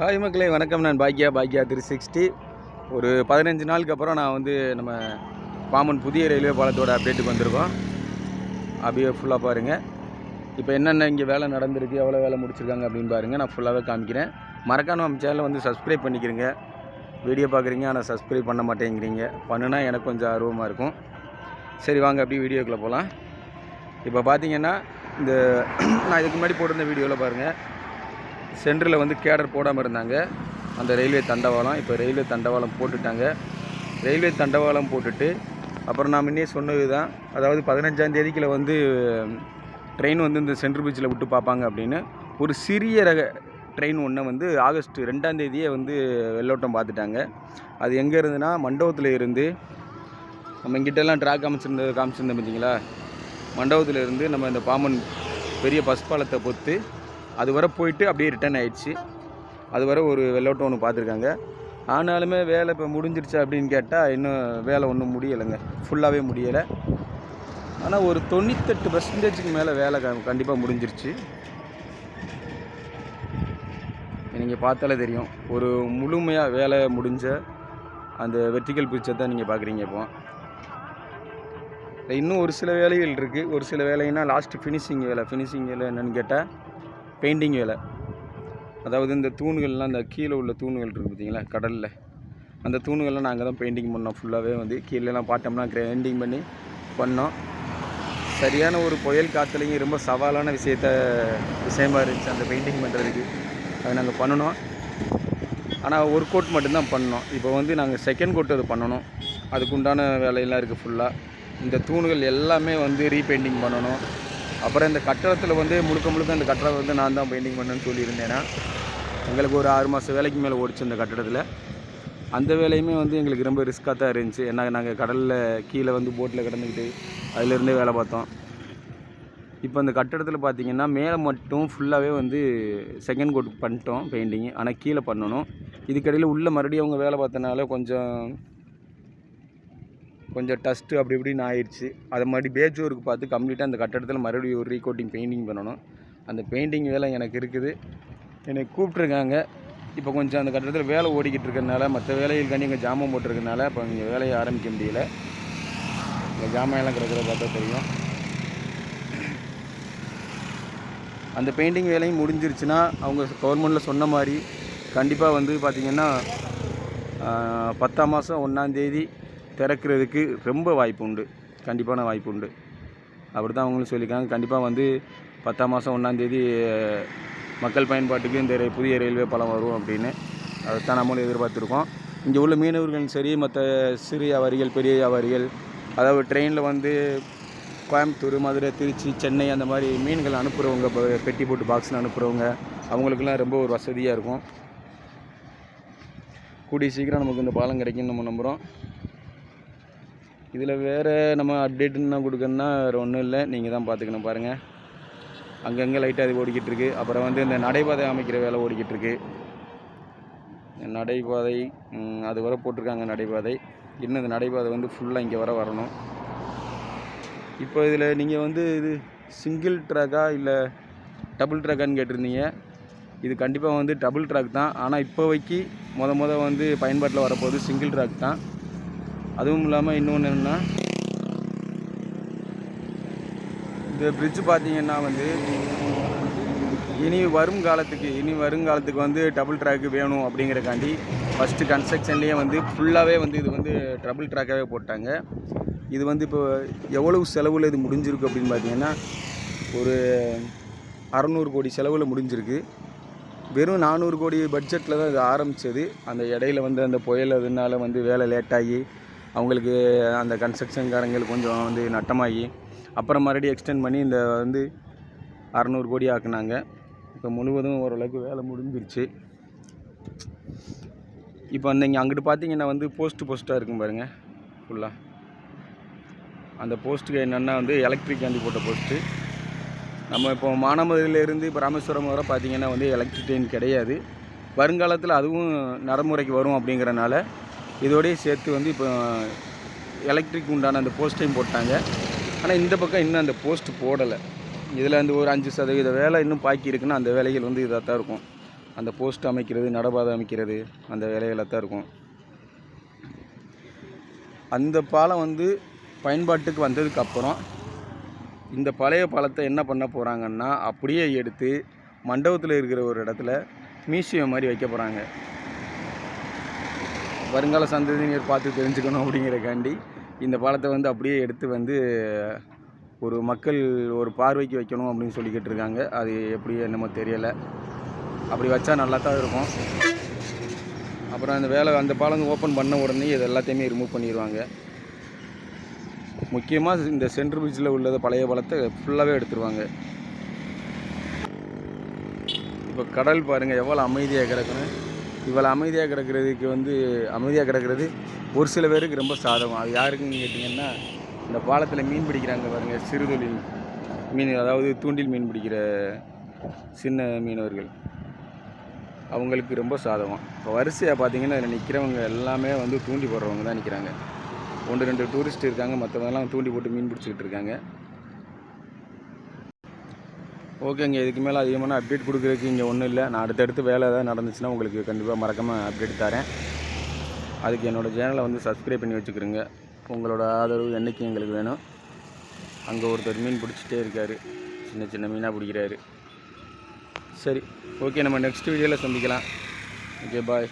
Hi மக்களே வணக்கம். நான் பாக்யா பாக்யா த்ரீ சிக்ஸ்டி ஒரு பதினஞ்சு நாளுக்கு அப்புறம் நான் வந்து நம்ம பாம்பன் புதிய ரயில்வே பாலத்தோட அப்டேட்டுக்கு வந்திருக்கோம். அப்படியே ஃபுல்லாக பாருங்கள் இப்போ என்னென்ன இங்கே வேலை நடந்திருக்கு எவ்வளோ வேலை முடிச்சிருக்காங்க அப்படின்னு பாருங்கள் நான் ஃபுல்லாகவே காமிக்கிறேன். மறக்காம நம்ம சேனலை வந்து சப்ஸ்கிரைப் பண்ணிக்கிறீங்க. வீடியோ பார்க்குறீங்க ஆனால் சப்ஸ்கிரைப் பண்ண மாட்டேங்கிறீங்க. பண்ணுனா எனக்கு கொஞ்சம் ஆர்வமாக இருக்கும். சரி வாங்க அப்படியே வீடியோக்குள்ளே போகலாம் இப்போ பார்த்தீங்கன்னா இந்த நான் இதுக்கு முன்னாடி போட்டிருந்த வீடியோவில் பாருங்கள் சென்டரில் வந்து கேடர் போடாமல் இருந்தாங்க. அந்த ரயில்வே தண்டவாளம் இப்போ ரயில்வே தண்டவாளம் போட்டுட்டாங்க. ரயில்வே தண்டவாளம் போட்டுட்டு அப்புறம் நான் முன்னே சொன்னது தான் அதாவது பதினஞ்சாம்தேதிக்குள்ள வந்து ட்ரெயின் வந்து இந்த சென்ட்ரல் பீச்சில் விட்டு பார்ப்பாங்க அப்படின்னு. ஒரு சிறிய ரக ட்ரெயின் ஒன்றை வந்து ஆகஸ்ட் ரெண்டாம் தேதியே வந்து வெள்ளோட்டம் பார்த்துட்டாங்க. அது எங்கே இருந்துன்னா மண்டபத்தில் இருந்து நம்ம இங்கிட்டெல்லாம் ட்ராக் காமிச்சிருந்தது காமிச்சிருந்தோம் பார்த்தீங்களா மண்டபத்தில் இருந்து நம்ம இந்த பாம்பன் பெரிய பஸ் பாலத்தை பொத்து அது வர போயிட்டு அப்படியே ரிட்டர்ன் ஆயிடுச்சு. அது வர ஒரு வெள்ளோட்டம் ஒன்று பார்த்துருக்காங்க. ஆனாலுமே வேலை இப்போ முடிஞ்சிருச்சு அப்படின்னு கேட்டால் இன்னும் வேலை ஒன்றும் முடியலைங்க. ஃபுல்லாகவே முடியலை. ஆனால் ஒரு தொண்ணூத்தெட்டு பர்சன்டேஜுக்கு மேலே வேலை கண்டிப்பாக முடிஞ்சிருச்சு. நீங்கள் பார்த்தாலே தெரியும். ஒரு முழுமையாக வேலை முடிஞ்ச அந்த வெர்டிக்கல் பிக்சர் தான் நீங்கள் பார்க்குறீங்க இப்போ. இன்னும் ஒரு சில வேலைகள் இருக்குது ஒரு சில வேலைன்னா லாஸ்ட்டு ஃபினிஷிங் வேலை. ஃபினிஷிங் வேலை என்னென்னு கேட்டால் பெயிண்டிங் வேலை. அதாவது இந்த தூண்கள்லாம் இந்த கீழே உள்ள தூண்கள் இருக்குது பார்த்தீங்களா கடலில். அந்த தூண்கள்லாம் நாங்கள் தான் பெயிண்டிங் பண்ணோம் ஃபுல்லாகவே வந்து. கீழேலாம் பார்த்தோம்னா கிரைண்டிங் பண்ணி பண்ணோம். சரியான ஒரு புயல் காற்றுலையும் ரொம்ப சவாலான விஷயத்த விஷயமா இருந்துச்சு அந்த பெயிண்டிங் பண்ணுறதுக்கு அதை நாங்கள் பண்ணணும். ஆனால் ஒரு கோட் மட்டும்தான் பண்ணோம். இப்போ வந்து நாங்கள் செகண்ட் கோட் அது பண்ணணும். அதுக்கு உண்டான வேலையெல்லாம் இருக்குது ஃபுல்லாக இந்த தூண்கள் எல்லாமே வந்து ரீபெயிண்டிங் பண்ணணும். அப்புறம் இந்த கட்டடத்தில் வந்து முழுக்க முழுக்க இந்த கட்டடம் வந்து நான் தான் பெயிண்டிங் பண்ணேன்னு சொல்லியிருந்தேன்னா எங்களுக்கு ஒரு ஆறு மாதம் வேலைக்கு மேலே ஓடிச்சு இந்த கட்டடத்தில். அந்த வேலையுமே வந்து எங்களுக்கு ரொம்ப ரிஸ்க்காக தான் இருந்துச்சு. ஏன்னா நாங்கள் கடலில் கீழே வந்து போட்டில் கிடந்துக்கிட்டு அதிலேருந்தே வேலை பார்த்தோம். இப்போ அந்த கட்டடத்தில் பார்த்தீங்கன்னா மேலே மட்டும் ஃபுல்லாகவே வந்து செகண்ட் கோட் பண்ணிட்டோம் பெயிண்டிங் ஆனால் கீழே பண்ணணும். இதுக்கடையில் உள்ளே மறுபடியும் அவங்க வேலை பார்த்தனால கொஞ்சம் கொஞ்சம் டஸ்ட்டு அப்படி இப்படின்னு ஆயிடுச்சு. அதை மறுபடியும் பேஜூருக்கு பார்த்து கம்ப்ளீட்டாக அந்த கட்டடத்தில் மறுபடியும் ஒரு ரீகோட்டிங் பெயிண்டிங் பண்ணணும். அந்த பெயிண்டிங் வேலை எனக்கு இருக்குது. என்னை கூப்பிட்ருக்காங்க இப்போ கொஞ்சம் அந்த கட்டடத்தில் வேலை ஓடிக்கிட்டு இருக்கிறதுனால மற்ற வேலைகளுக்காண்டி இங்கே ஜாமான் போட்டிருக்கனால இப்போ இங்கே வேலையை ஆரம்பிக்க முடியல. இங்கே ஜாமான்லாம் கிடக்கிறத பார்த்தா தெரியும். அந்த பெயிண்டிங் வேலையும் முடிஞ்சிருச்சுன்னா அவங்க கவர்மெண்ட்டில் சொன்ன மாதிரி கண்டிப்பாக வந்து பார்த்திங்கன்னா பத்தாம் மாதம் ஒன்றாந்தேதி திறக்கிறதுக்கு ரொம்ப வாய்ப்பு உண்டு கண்டிப்பான வாய்ப்பு உண்டு அப்படி தான் அவங்களும் சொல்லியிருக்காங்க. கண்டிப்பாக வந்து பத்தாம் மாதம் ஒன்றாந்தேதி மக்கள் பயன்பாட்டுக்கு இந்த புதிய ரயில்வே பாலம் வரும் அப்படின்னு அதைத்தான் நம்மளும் எதிர்பார்த்துருக்கோம். இங்கே உள்ள மீனவர்களும் சரி மற்ற சிறு வியாபாரிகள் பெரிய வியாபாரிகள் அதாவது ட்ரெயினில் வந்து கோயம்புத்தூர் மதுரை திருச்சி சென்னை அந்த மாதிரி மீன்கள் அனுப்புகிறவங்க பெட்டி போட்டு பாக்ஸில் அனுப்புகிறவங்க அவங்களுக்குலாம் ரொம்ப ஒரு வசதியாக இருக்கும். கூடிய சீக்கிரம் நமக்கு இந்த பாலம் கிடைக்கும்னு நம்ம நம்புகிறோம் இதில் வேறு நம்ம அப்டேட்டுன்னு கொடுக்கணுன்னா வேறு ஒன்றும் இல்லை. நீங்கள் தான் பார்த்துக்கணும் பாருங்கள் அங்கங்கே லைட்டாக அது ஓடிக்கிட்டு இருக்கு. அப்புறம் வந்து இந்த நடைபாதை அமைக்கிற வேலை ஓடிக்கிட்டு இருக்கு. நடைபாதை அது வர போட்டிருக்காங்க நடைபாதை. இன்னும் இந்த நடைபாதை வந்து ஃபுல்லாக இங்கே வர வரணும். இப்போ இதில் நீங்கள் வந்து இது சிங்கிள் ட்ராக்கா இல்லை டபுள் ட்ராக்கான்னு கேட்டிருந்தீங்க. இது கண்டிப்பாக வந்து டபுள் ட்ராக் தான். ஆனால் இப்போதைக்கு முத முத வந்து பயன்பாட்டில் வரப்போகுது சிங்கிள் ட்ராக் தான். அதுவும் இல்லாமல் இன்னொன்று என்னென்னா இந்த பிரிட்ஜு பார்த்தீங்கன்னா வந்து இனி வரும் காலத்துக்கு இனி வருங்காலத்துக்கு வந்து டபுள் ட்ராக்கு வேணும் அப்படிங்கிறக்காண்டி ஃபஸ்ட்டு கன்ஸ்ட்ரக்ஷன்லேயே வந்து ஃபுல்லாகவே வந்து இது வந்து டபுள் ட்ராக்காகவே போட்டாங்க. இது வந்து இப்போ எவ்வளவு செலவில் இது முடிஞ்சிருக்கு அப்படின்னு பார்த்தீங்கன்னா ஒரு அறநூறு கோடி செலவில் முடிஞ்சிருக்கு. வெறும் நானூறு கோடி பட்ஜெட்டில் தான் இது ஆரம்பித்தது அந்த இடையில வந்து அந்த புயல் அதனால வந்து வேலை லேட்டாகி அவங்களுக்கு அந்த கன்ஸ்ட்ரக்ஷன்காரங்களுக்கு கொஞ்சம் வந்து நட்டமாகி அப்புறம் மறுபடியும் எக்ஸ்டெண்ட் பண்ணி இந்த வந்து அறநூறு கோடி ஆக்குனாங்க. இப்போ முழுவதும் ஓரளவுக்கு வேலை முடிஞ்சிருச்சு. இப்போ அந்த இங்கே அங்கிட்டு பார்த்தீங்கன்னா வந்து போஸ்ட்டு போஸ்ட்டாக இருக்கும் பாருங்கள் ஃபுல்லாக அந்த போஸ்ட்டுக்கு என்னென்னா வந்து எலக்ட்ரிக் காண்டி போட்ட போஸ்ட்டு நம்ம இப்போ மானாமதுரையிலேருந்து இப்போ ராமேஸ்வரம் வர பார்த்திங்கன்னா வந்து எலக்ட்ரிக் ட்ரெயின் கிடையாது. வருங்காலத்தில் அதுவும் நடைமுறைக்கு வரும் அப்படிங்கிறனால இதோடய சேர்த்து வந்து இப்போ எலக்ட்ரிக் உண்டான அந்த போஸ்ட்டையும் போட்டாங்க. ஆனால் இந்த பக்கம் இன்னும் அந்த போஸ்ட் போடலை. இதில் அந்த ஒரு அஞ்சு சதவீத வேலை இன்னும் பாக்கி இருக்குன்னா அந்த வேலைகள் வந்து இதாக தான் இருக்கும். அந்த போஸ்ட் அமைக்கிறது நடபாதை அமைக்கிறது அந்த வேலைகளாக தான் இருக்கும். அந்த பாலம் வந்து பயன்பாட்டுக்கு வந்ததுக்கப்புறம் இந்த பழைய பாலத்தை என்ன பண்ண போகிறாங்கன்னா அப்படியே எடுத்து மண்டபத்தில் இருக்கிற ஒரு இடத்துல மியூசியம் மாதிரி வைக்க போகிறாங்க வருங்கால சந்ததியினர் பார்த்து தெரிஞ்சுக்கணும் அப்படிங்கிறக்காண்டி இந்த பாலத்தை வந்து அப்படியே எடுத்து வந்து ஒரு மக்கள் ஒரு பார்வைக்கு வைக்கணும் அப்படின்னு சொல்லிக்கிட்டு இருக்காங்க. அது எப்படி என்னமோ தெரியலை. அப்படி வச்சா நல்லா தான் இருக்கும். அப்புறம் அந்த வேலை அந்த பாலம் ஓப்பன் பண்ண உடனே இது எல்லாத்தையுமே ரிமூவ் பண்ணிடுவாங்க முக்கியமாக இந்த சென்ட்ரல் பிரிட்ஜில் உள்ளது பழைய பாலத்தை ஃபுல்லாகவே எடுத்துருவாங்க. இப்போ கடல் பாருங்கள் எவ்வளோ அமைதியாக கிடக்குன்னு இவ்வளோ அமைதியாக கிடக்கிறதுக்கு வந்து அமைதியாக கிடக்கிறது ஒரு சில பேருக்கு ரொம்ப சாதகம். அது யாருக்குன்னு கேட்டிங்கன்னா இந்த பாலத்தில் மீன் பிடிக்கிறாங்க பாருங்கள் சிறுதொழில் மீன் அதாவது தூண்டில் மீன் பிடிக்கிற சின்ன மீனவர்கள். அவங்களுக்கு ரொம்ப சாதகம். இப்போ வரிசையாக பார்த்தீங்கன்னா அதில் நிற்கிறவங்க எல்லாமே வந்து தூண்டி போடுறவங்க தான் நிற்கிறாங்க ஒன்று ரெண்டு டூரிஸ்ட் இருக்காங்க மற்றவங்கெல்லாம் தூண்டி போட்டு மீன் பிடிச்சிக்கிட்டு இருக்காங்க. ஓகேங்க இதுக்கு மேலே அதிகமான அப்டேட் கொடுக்குறதுக்கு இங்கே ஒன்றும் இல்லை. நான் அடுத்தடுத்து வேலை ஏதாவது நடந்துச்சுன்னா உங்களுக்கு கண்டிப்பாக மறக்காமல் அப்டேட் தரேன். அதுக்கு என்னோடய சேனலை வந்து சப்ஸ்கிரைப் பண்ணி வச்சுக்கிறேங்க. உங்களோட ஆதரவு என்றைக்கும் எங்களுக்கு வேணும். அங்கே ஒருத்தர் மீன் பிடிச்சிட்டே இருக்கார். சின்ன சின்ன மீனாக பிடிக்கிறாரு. சரி ஓகே நம்ம நெக்ஸ்ட் வீடியோவில் சந்திக்கலாம். Okay bye